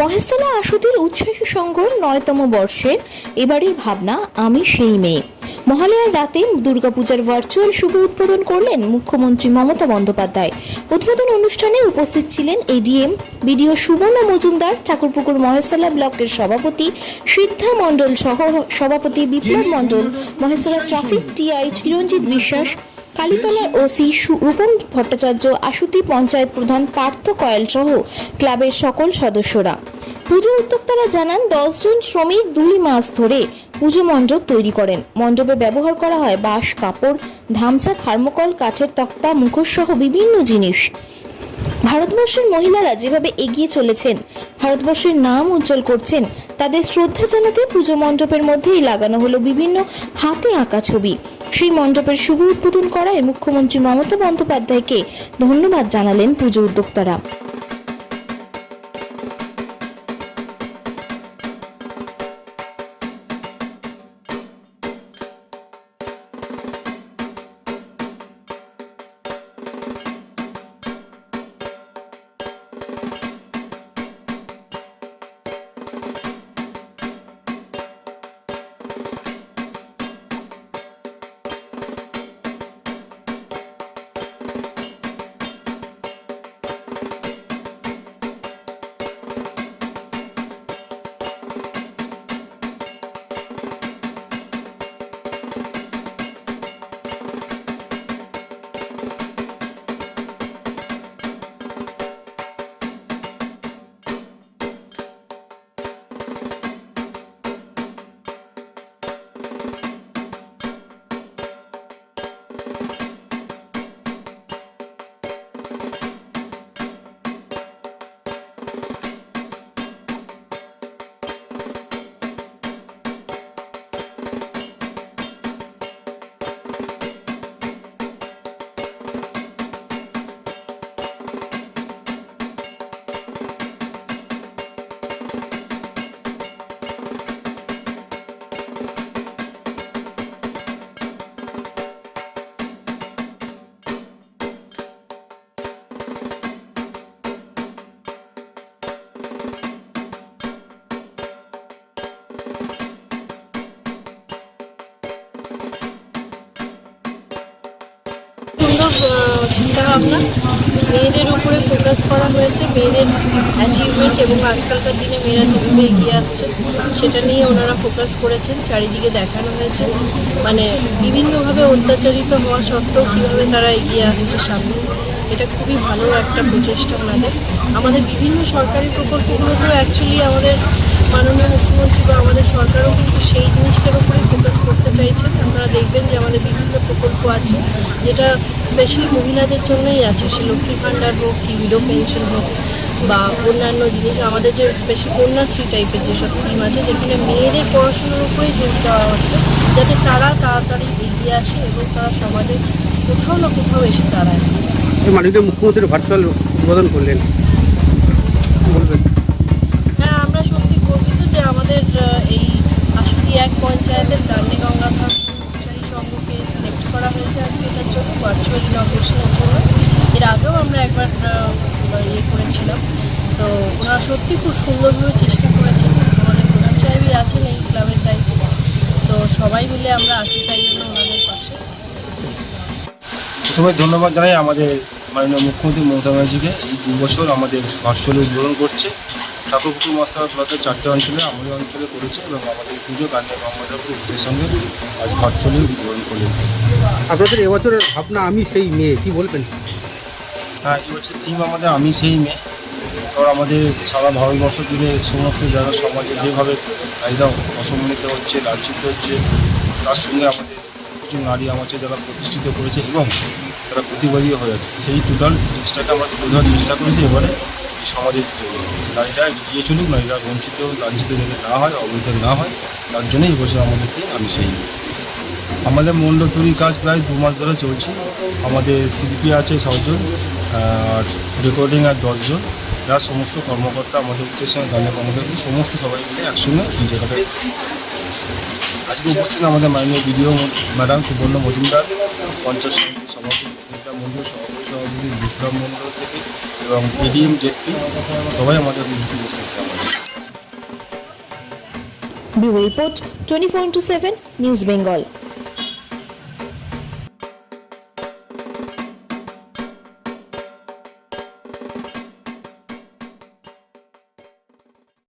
মহেশতলা আশুতির উচ্ছ্বাসী সংঘর নয়তম বর্ষের এবারের ভাবনা, আমি সেই মেয়ে। মহালয়ার রাতে দুর্গাপূজার ভার্চুয়াল শুভ উদ্বোধন করলেন মুখ্যমন্ত্রী মমতা বন্দ্যোপাধ্যায়। উদ্বোধন অনুষ্ঠানে উপস্থিত ছিলেন এডিএম বিডিও সুবর্ণ মজুমদার, ঠাকুরপুকুর মহেশতলা ব্লকের সভাপতি সিদ্ধা মণ্ডল সহ সভাপতি বিপ্লব মণ্ডল, মহেশতলা ট্রাফিক টিআই চিরঞ্জিত বিশ্বাস কালীতলার ওসি রূপম ভট্টাচার্য আশুতি পঞ্চায়েত প্রধান পার্থ কয়েল সহ ক্লাবের সকল সদস্যরা। পুজো উদ্যোক্তারা জানান, দশজন শ্রমিক দুই মাস ধরে পুজো মণ্ডপ তৈরি করেন। মণ্ডপে ব্যবহার করা হয় বাঁশ, কাপড়, ধামচা, থার্মোকল, কাঠের তক্তা, মুখোশ সহ বিভিন্ন জিনিস। ভারতবর্ষের মহিলারা যেভাবে এগিয়ে চলেছেন, ভারতবর্ষের নাম উজ্জ্বল করছেন, তাদের শ্রদ্ধা জানাতে পুজো মণ্ডপের মধ্যেই লাগানো হলো বিভিন্ন হাতে আঁকা ছবি। সেই মণ্ডপের শুভ উদ্বোধন করায় মুখ্যমন্ত্রী মমতা বন্দ্যোপাধ্যায়কে ধন্যবাদ জানালেন পুজো উদ্যোক্তারা। ভাবনা মেয়েদের উপরে ফোকাস করা হয়েছে, মেয়েদের অ্যাচিভমেন্ট এবং আজকালকার দিনে মেয়েরা যেভাবে এগিয়ে আসছে, সেটা নিয়ে ওনারা ফোকাস করেছেন, চারিদিকে দেখানো হয়েছে। মানে বিভিন্নভাবে অত্যাচারিত হওয়া সত্ত্বেও কীভাবে তারা এগিয়ে আসছে সামনে, এটা খুবই ভালো একটা প্রচেষ্টা ওনাদের। আমাদের বিভিন্ন সরকারি প্রকল্পগুলোকেও অ্যাকচুয়ালি আমাদের মাননীয় মুখ্যমন্ত্রী বা আমাদের সরকারও কিন্তু সেই জিনিসটার উপরে ফোকাস চাইছেন আপনারা দেখবেন যে আমাদের বিভিন্ন প্রকল্প আছে যেটা স্পেশালি মহিলাদের জন্যই আছে সে লক্ষ্মী ভাণ্ডার হোক কি উইডো পেনশন হোক বা অন্যান্য জিনিস আমাদের যে স্পেশাল কন্যাশ্রী টাইপের যেসব স্কিম আছে যেখানে মেয়েদের পড়াশোনার উপরেই জোর দেওয়া হচ্ছে যাতে তারা তাড়াতাড়ি এগিয়ে আসে এবং তারা সমাজে কোথাও না কোথাও এসে দাঁড়ায়। মাননীয় মুখ্যমন্ত্রী ভার্চুয়াল উদ্বোধন করলেন। হ্যাঁ আমরা সত্যি গর্বিত যে আমাদের এই আশুতি এক পঞ্চায়েতের ডান্ডি গঙ্গাধাম উৎসাহী সংঘকে সিলেক্ট করা হয়েছে আজকে এটার জন্য ভার্চুয়াল ইনগ্রেশনের জন্য এর আগেও আমরা একবার ইয়ে করেছিলাম। তো ওনারা সত্যি খুব সুন্দরভাবে চেষ্টা করেছেন। আমাদের প্রধান সাহেবই আছেন এই ক্লাবের দায়িত্বে। তো সবাই মিলে আমরা আছি তাই জন্য ওনাদের পাশে। প্রথমে ধন্যবাদ জানাই আমাদের মাননীয় মুখ্যমন্ত্রী মমতা ব্যানার্জিকে। এই দু বছর আমাদের ভার্চুয়ালি উদ্বোধন করছে। ঠাকুরপুকুর মস্তাবাদ ব্লকের চারটে অঞ্চলে আমাদের অঞ্চলে করেছে এবং আমাদের পুজো কান্যা গঙ্গাধরপুর সেই সঙ্গে আজ ভার্চুয়ালি উদ্বোধন করলেন। আপনাদের এবছরের ভাবনা আমি সেই মেয়ে কি বলবেন? হ্যাঁ এই বছর থিম আমাদের আমি সেই মেয়ে। কারণ আমাদের সারা ভারতবর্ষ জুড়ে সমস্ত যারা সমাজে যেভাবে নারীরা অসম্মানিত হচ্ছে লাঞ্ছিত হচ্ছে তার সঙ্গে আমাদের কিছু নারী আমাকে যারা প্রতিষ্ঠিত করেছে এবং তারা প্রতিবাদী হয়ে আছে সেই টোটাল জিনিসটাকে আমরা ধরার চেষ্টা করেছি এবারে। সমাজের। নারীরা এগিয়ে চলুক, নারীরা বঞ্চিত, লাঞ্ছিত যাতে না হয়, অবৈধ না হয়, তার জন্যই এবছর আমাদেরকে আমি সেই আমাদের মণ্ডপ তৈরির কাজ প্রায় দু মাস ধরে চলছে। আমাদের শিল্পী আছে ছজন আর রেকর্ডিং আর দশজন। যারা সমস্ত কর্মকর্তা আমাদের স্টেশনে গানের কর্মকর্তা, সমস্ত সবাই মিলে একসঙ্গে এই জায়গাটায় আজকে উপস্থিত আমাদের মাননীয় বিডিও ম্যাডাম সুবর্ণ মজুমদার, পঞ্চাশ সভাপতি। মন্ডল সভাপতি সভাপতি বিক্রম মন্ডল থেকে এবং এডিএম জেপি সবাই আমাদের উপস্থিত ছিল। Bureau report twenty four into seven news Bengal.